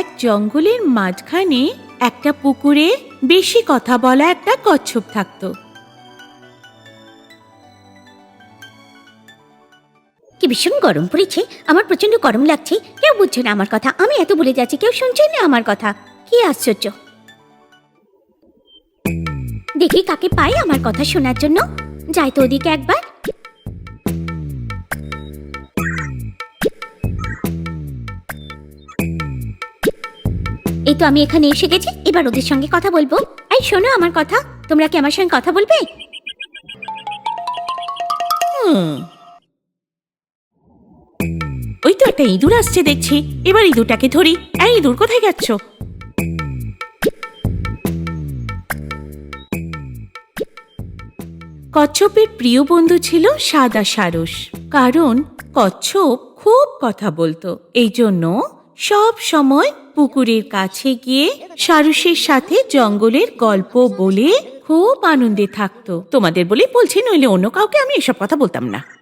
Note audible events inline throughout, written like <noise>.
এক জঙ্গলের মাঝখানে একটা পুকুরে বেশি কথা বলা একটা কচ্ছপ থাকতো। কি ভীষণ গরম পড়েছে আমার প্রচণ্ড গরম লাগছে কেউ বুঝছে না আমার কথা আমি এত বলে যাচ্ছি কেউ শুনছে না আমার কথা কি আশ্চর্য। দেখি কাকে পাই আমার কথা শোনার জন্য যাই তো ওদিকে একবার। এই তো আমি এখানে এসে গেছি, এবার ওদের সঙ্গে কথা বলব। এই শোনো আমার কথা, তোমরা কি আমার সঙ্গে কথা বলবে। ওই তো একটা ইঁদুর আসছে দেখছি, এবার ইঁদুরটাকে ধরি। এই ইঁদুর কোথায় যাচ্ছ? কচ্ছপের প্রিয় বন্ধু ছিল সাদা সারস, কারণ কচ্ছপ খুব কথা বলতো এই জন্য সব সময় পুকুরের কাছে গিয়ে সারসের সাথে জঙ্গলের গল্প বলে খুব আনন্দে থাকতো। তোমাদের বলেই বলছি, নইলে অন্য কাউকে আমি এসব কথা বলতাম না।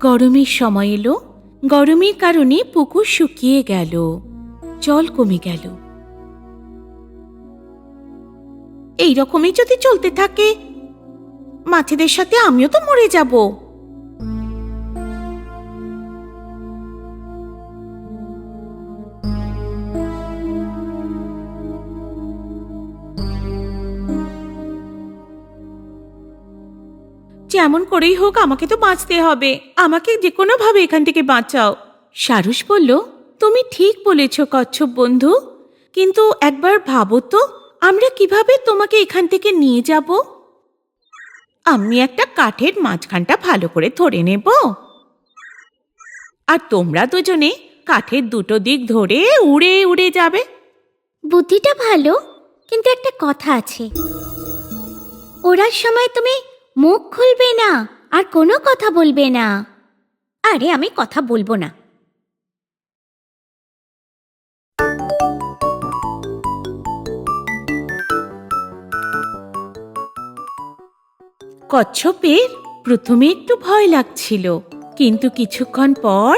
গরমের সময় এলো, গরমের কারণে পুকুর শুকিয়ে গেল, জল কমে গেল। এই রকমই যদি চলতে থাকে, মাছেদের সাথে আমিও তো মরে যাব। যেমন করেই হোক আমাকে তো বাঁচতে হবে। আমাকে যে কোনোভাবে এখান থেকে বাঁচাও। সারস বলল, তুমি ঠিক বলেছ কচ্ছপ বন্ধু। কিন্তু একবার ভাবো তো, আমরা কীভাবে তোমাকে এখান থেকে নিয়ে যাব? আমি একটা কাঠের মাঝখানটা ভালো করে ধরে নেব। আর তোমরা দুজনে কাঠের দুটো দিক ধরে উড়ে উড়ে যাবে। বুদ্ধিটা ভালো, কিন্তু একটা কথা আছে। ওরার সময় তুমি মুখ খুলবে না, আর কোনো কথা বলবে না। আরে, আমি কথা বলব না। কচ্ছপের প্রথমে একটু ভয় লাগছিল, কিন্তু কিছুক্ষণ পর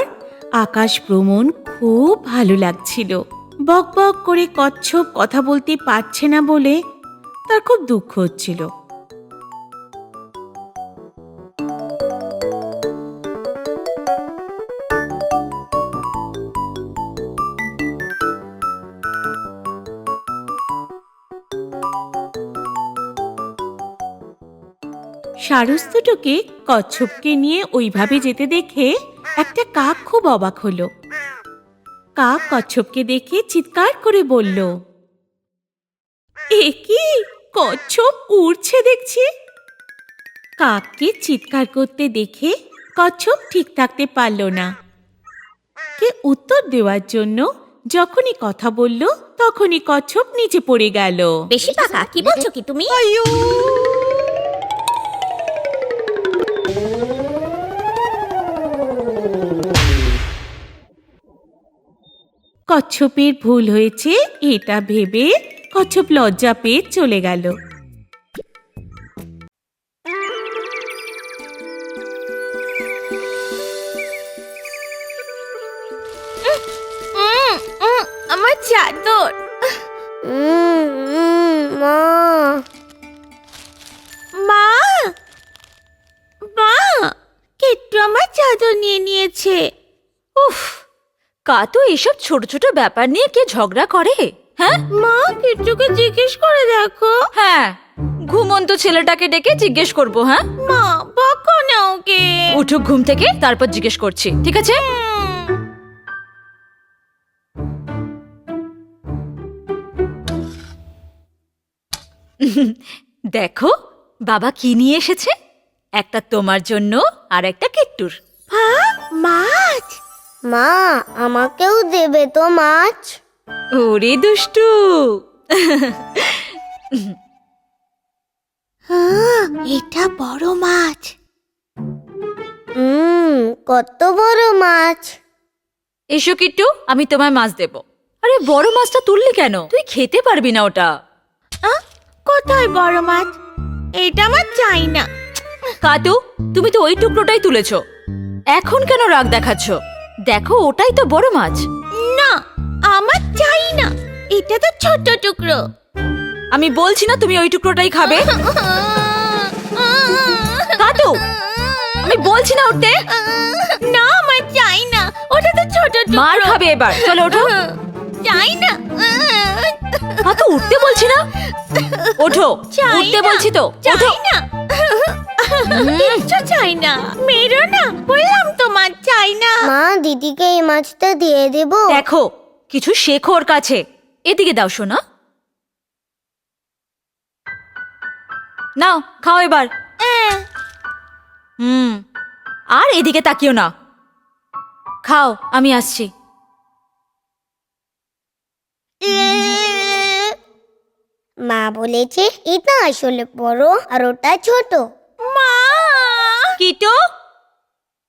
আকাশ ভ্রমণ খুব ভালো লাগছিল। বক বক করে কচ্ছপ কথা বলতে পারছে না বলে তার খুব দুঃখ হচ্ছিল। সারস দুটোকে কচ্ছপকে নিয়ে ওইভাবে যেতে দেখে একটা কাক খুব অবাক হলো। কাক কচ্ছপকে দেখে চিৎকার করে বলল এ কি? কচ্ছপ উড়ছে দেখছি? কাককে চিৎকার করতে দেখে কচ্ছপ ঠিক থাকতে পারল না। কে উত্তর দেওয়ার জন্য যখনই কথা বলল তখনই কচ্ছপ নিচে পড়ে গেল। বেশি পাকা কি বলছো কি তুমি? কচ্ছপের ভুল হয়েছে, এটা ভেবে কচ্ছপ লজ্জা পেয়ে চলে গেল। আমার চাদর। মা। মা। মা আমার চাদর নিয়ে নিয়েছে। উফ। কা তো এসব ছোট ছোট ব্যাপার নিয়ে কে ঝগড়া করে হ্যাঁ? মা কেট্টুকে জিজ্ঞেস করে দেখো। হ্যাঁ ঘুমন্ত ছেলেটাকে ডেকে জিজ্ঞেস করব হ্যাঁ? মা বকো না ওকে। উঠুক ঘুম থেকে তারপর জিজ্ঞেস করছি ঠিক আছে? দেখো বাবা কি নিয়ে এসেছে? একটা তোমার জন্য আর একটা কিট্টুর। মাছ। মা আমাকেও দেবে তো মাছ। ওরে দুষ্টু। হ্যাঁ, এটা বড় মাছ। হুম কত বড় মাছ। এসো কিট্টু আমি তোমায় মাছ দেব। আরে বড় মাছটা তুললি কেন? তুই খেতে পারবি না ওটা। কোথায় বড় মাছ? এটা আমার চাই না। কাতু তুমি তো ওই টুকরোটাই তুলেছো। এখন কেন রাগ দেখাচ্ছ? দেখো ওটাই তো বড় মাছ। না আমার চাই না। এটা তো ছোট টুকরো। আমি বলছি না তুমি ওই টুকরোটাই খাবে। কাতু আমি বলছি না উঠতে না আমার চাই না। ওটা তো ছোট টুকরো। মার খাবে এবার। চলো ওঠো। চাই না। কাতু উঠতে বলছি না। ওঠো উঠতে বলছি তো। ওঠো। চাই না। কিচ্ছু চাই না। মেরো না। বললাম চাই না। মা দিদিকে এই মাছটা দিয়ে দেব। দেখো কিছু শেখো ওর কাছে। এদিকে দাও শোনা। নাও খাও এবার। হুম আর এদিকে তাকিও না। খাও আমি আসছি। মা বলেছে এটা আসলে বড় আর ওটা ছোট। মা! কিটো?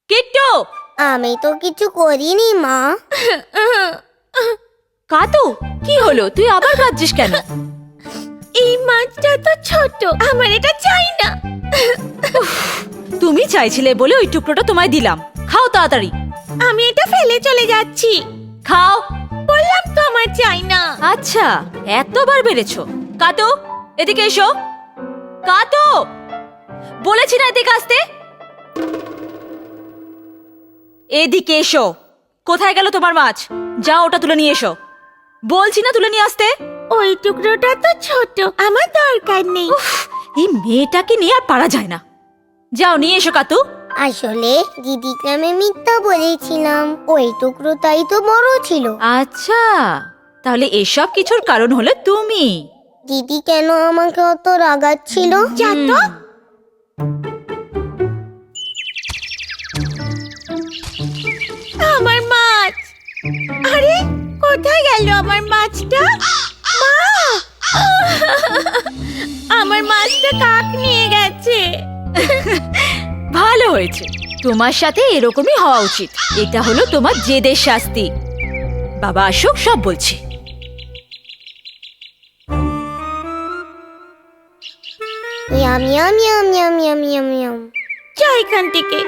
কিটো? আমি তো কিছু করিনি মা। <laughs> কাতু কি হলো? তুই আবার কাঁদছিস কেন? <laughs> এই মাছটা তো ছোট আমার এটা চাই না। তুমি চাইছিলে বলে ওই টুকরোটা তোমায় দিলাম। খাও তাড়াতাড়ি। আমি এটা ফেলে চলে যাচ্ছি। খাও। বললাম তো আমার চাই না। আচ্ছা এতবার বেড়েছো। কাতো এদিকে এসো। কাতো বলেছি না এদিকে আসতে। এদিকে এসো। কোথায় গেল তোমার মাছ? যাও ওটা তুলে নিয়ে এসো। বলছি না তুলে নিয়ে আসতে? ওই টুকরোটা তো ছোট আমার দরকার নেই। উফ, এই মেয়েটাকে নিয়ে আর পারা যায় না। যাও নিয়ে এসো কাতু। আসলে দিদিকে আমি মিথ্যা বলেছিলাম ওই টুকরোটাই তো বড় ছিল। আচ্ছা তাহলে এসব কিছুর কারণ হলো তুমি। দিদি কেন আমাকে অত রাগাচ্ছিল? যা কোথায় গেল আমার মাছটা? মা! আমার মাছটা কাক নিয়ে গেছে। ভালো হয়েছে। তোমার সাথে এরকমই হওয়া উচিত। এটা হলো তোমার জেদের শাস্তি। বাবা আসুক সব বলছি। Yum yum yum yum yum yum yum যা এখান থেকে।